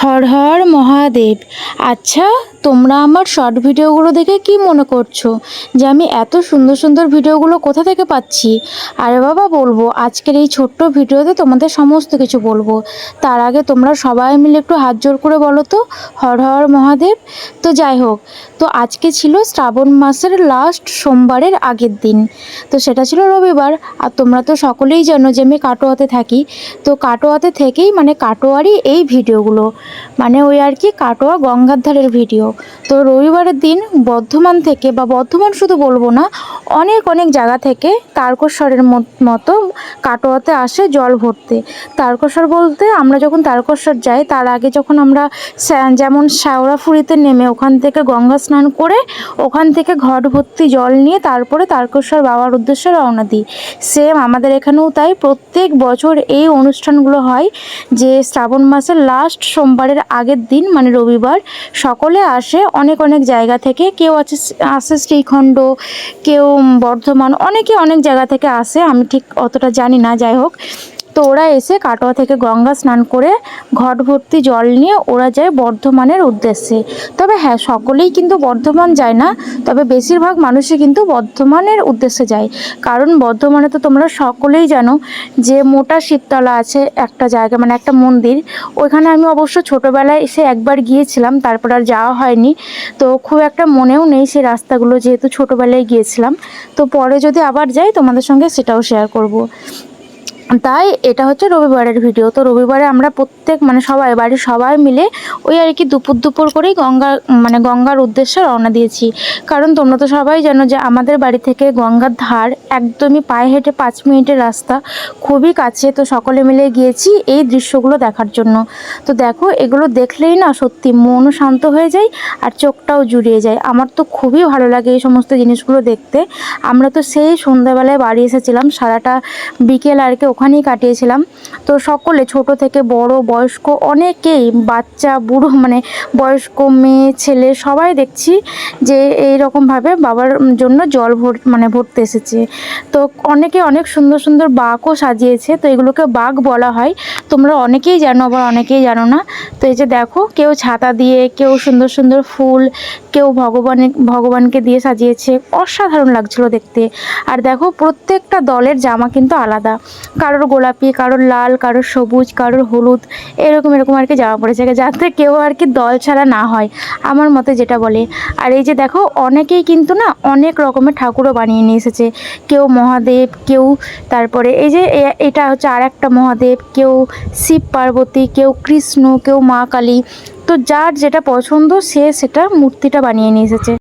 হর হর মহাদেব। আচ্ছা তোমরা আমার শর্ট ভিডিওগুলো দেখে কি মনে করছ? যে আমি এত সুন্দর সুন্দর ভিডিওগুলো কোথা থেকে পাচ্ছি? আরে বাবা, বলব, আজকের এই ছোট্ট ভিডিওতে তোমাদের সমস্ত কিছু বলব। তার আগে তোমরা সবাই মিলে একটু হাত জোর করে বলো তো, হর হর মহাদেব। তো যাই হোক, তো আজকে ছিল শ্রাবণ মাসের লাস্ট সোমবারের আগের দিন। তো সেটা ছিল রবিবার, আর তোমরা তো সকলেই জানো যে আমি কাটোয়াতে থাকি। তো কাটোয়াতে থেকেই মানে কাটোয়ারই এই ভিডিওগুলো। মানে ওই আর কি কাটোয়া গঙ্গার ধারের ভিডিও তো রবিবারের দিন বর্ধমান থেকে বা বর্ধমান শুধু বলব না অনেক অনেক জায়গা থেকে তারকেশ্বরের মত- কাটোয়াতে আসে জল ভরতে। তারকেশ্বর বলতে আমরা যখন তারকেশ্বর যাই, তার আগে যখন আমরা যেমন শ্যাওড়াফুড়িতে নেমে ওখান থেকে গঙ্গা স্নান করে ওখান থেকে ঘট ভর্তি জল নিয়ে তারপরে তারকেশ্বর বাবার উদ্দেশ্যে রওনা দিই। সেম আমাদের এখানেও তাই, প্রত্যেক বছর এই অনুষ্ঠানগুলো হয় যে শ্রাবণ মাসের লাস্ট সোমবারের আগের দিন মানে রবিবার, সকলে আসে অনেক অনেক জায়গা থেকে। কেউ আছে, আসে শ্রীখণ্ড, কেউ বর্ধমান অনেকে অনেক জায়গা থেকে আসে আমি ঠিক অতটা জানি না যাই হোক। তো ওরা এসে কাটোয়া থেকে গঙ্গা স্নান করে ঘট ভর্তি জল নিয়ে ওরা যায় বর্ধমানের উদ্দেশ্যে। তবে হ্যাঁ সকলেই কিন্তু বর্ধমান যায় না, তবে বেশিরভাগ মানুষই কিন্তু বর্ধমানের উদ্দেশ্যে যায়। কারণ বর্ধমানে তো তোমরা সকলেই জানো যে মোটা শিবতলা আছে একটা জায়গা মানে একটা মন্দির। ওইখানে আমি অবশ্য ছোটোবেলায় এসে একবার গিয়েছিলাম, তারপর আর যাওয়া হয়নি। তো খুব একটা মনেও নেই সেই রাস্তাগুলো, যেহেতু ছোটোবেলায় গিয়েছিলাম। তো পরে যদি আবার যাই, তোমাদের সঙ্গে সেটাও শেয়ার করব। তাই এটা হচ্ছে রবিবারের ভিডিও তো রবিবারে আমরা প্রত্যেক মানে সবাই, বাড়ির সবাই মিলে ওই আর কি দুপুর দুপুর করেই গঙ্গা মানে গঙ্গার উদ্দেশ্যে রওনা দিয়েছি। কারণ তোমরা তো সবাই জানো যে আমাদের বাড়ি থেকে গঙ্গার ধার একদমই পায়ে হেঁটে পাঁচ মিনিটের রাস্তা, খুবই কাছে। তো সকলে মিলে গিয়েছি এই দৃশ্যগুলো দেখার জন্য। তো দেখো, এগুলো দেখলেই না সত্যি মনও শান্ত হয়ে যায় আর চোখটাও জুড়িয়ে যায়। আমার তো খুবই ভালো লাগে এই সমস্ত জিনিসগুলো দেখতে। আমরা তো সেই সন্ধ্যাবেলায় বাড়ি এসেছিলাম, সারাটা বিকেল আর কি ওখানেই কাটিয়েছিলাম। তো সকলে ছোট থেকে বড়, বয়স্ক অনেকেই বাচ্চা, বুড়ো মানে বয়স্ক মেয়ে, ছেলে সবাই দেখছি যে এই রকমভাবে বাবার জন্য জল ভর মানে ভরতে এসেছে। তো অনেকে অনেক সুন্দর সুন্দর বাঘও সাজিয়েছে। তো এগুলোকে বাঘ বলা হয়। তোমরা অনেকেই জানো, আবার অনেকেই জানো না। তো এই যে দেখো, কেউ ছাতা দিয়ে, কেউ সুন্দর সুন্দর ফুল, কেউ ভগবানের ভগবানকে দিয়ে সাজিয়েছে। অসাধারণ লাগছিল দেখতে। আর দেখো, প্রত্যেকটা দলের জামা কিন্তু আলাদা। কারোর গোলাপি, কারোর লাল, কারোর সবুজ, কারোর হলুদ, এরকম এরকম আর কি জামা পড়েছে। যাতে কেউ আর কি দল ছাড়া না হয়, আমার মতে যেটা বলে। আর এই যে দেখো, অনেকেই কিন্তু না অনেক রকমের ঠাকুরও বানিয়ে নিয়ে এসেছে। কেউ মহাদেব, কেউ তারপরে এই যে এটা হচ্ছে আর একটা মহাদেব, কেউ শিব পার্বতী, কেউ কৃষ্ণ, কেউ মা কালী। তো যার যেটা পছন্দ, সে সেটা মূর্তিটা বানিয়ে নিয়ে এসেছে।